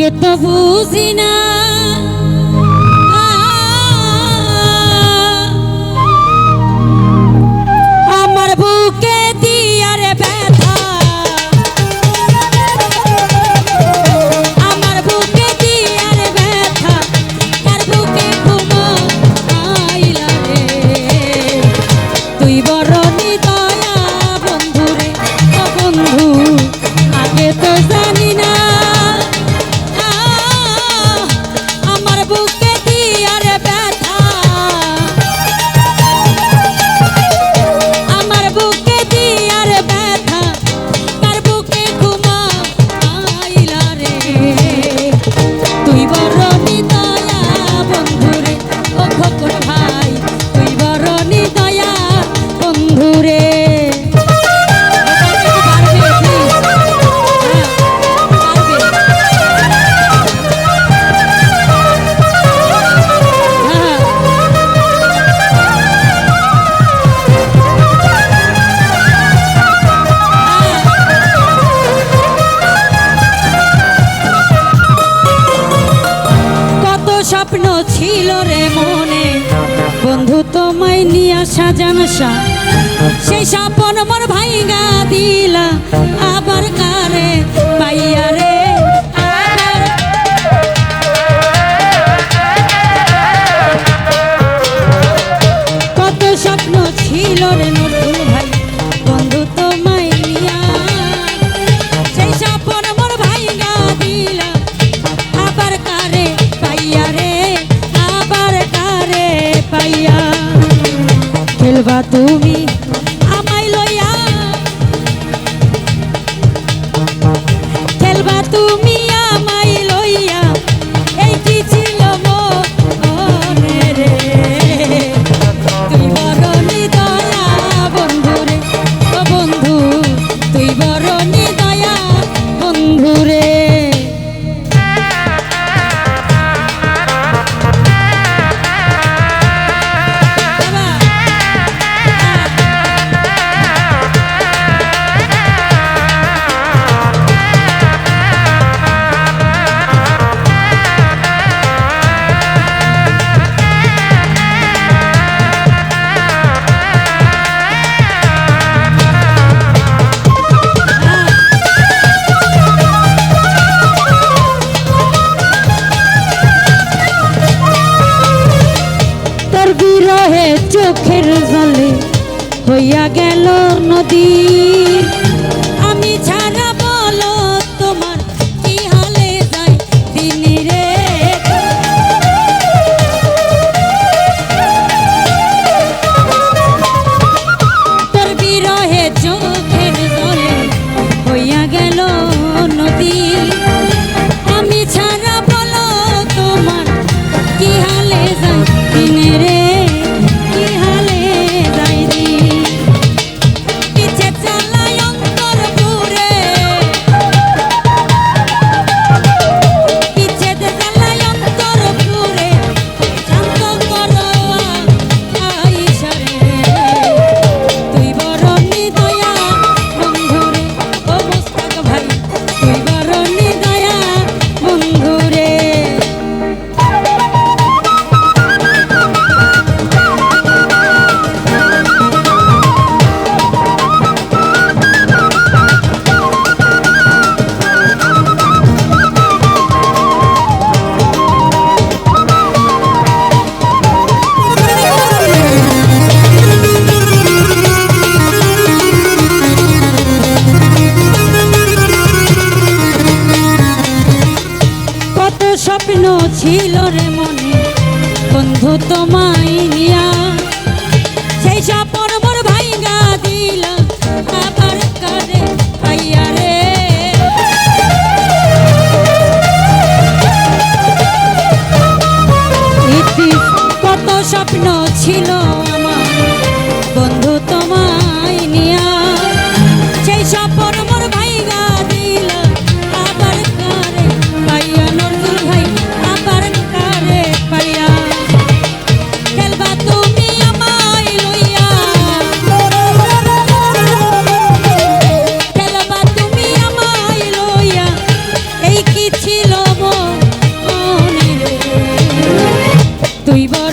কে তো বুঝি না। ছিল রে মনে। বন্ধু তোমায় নিয়া সাজান সেই সাপন আমার ভাইগা দিলা। আবার কারে চোখের জলে হইয়া গেল নদী। স্বপ্ন ছিল রে মনে। বন্ধু তো নিয়া সেই স্বপ্ন মোর ভাইগা দিল। আবার কারে পাইয়া রে। কত স্বপ্ন ছিল estoy.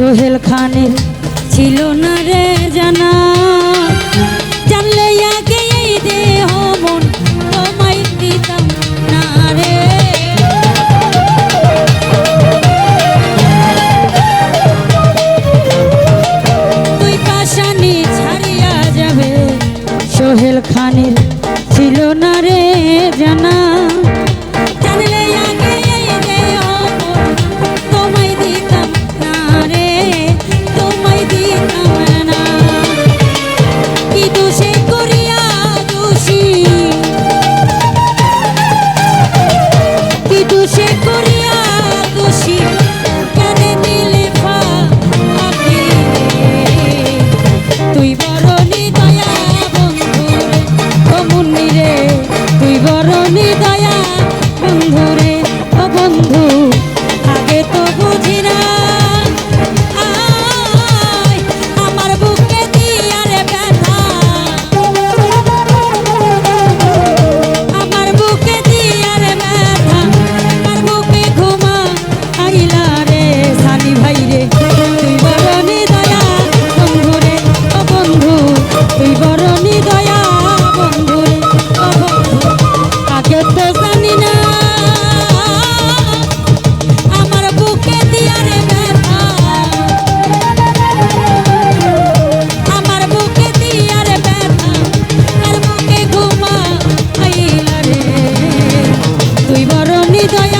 সোহেল খানের ছিল না রে জানা। গরণী দয়া Hidayah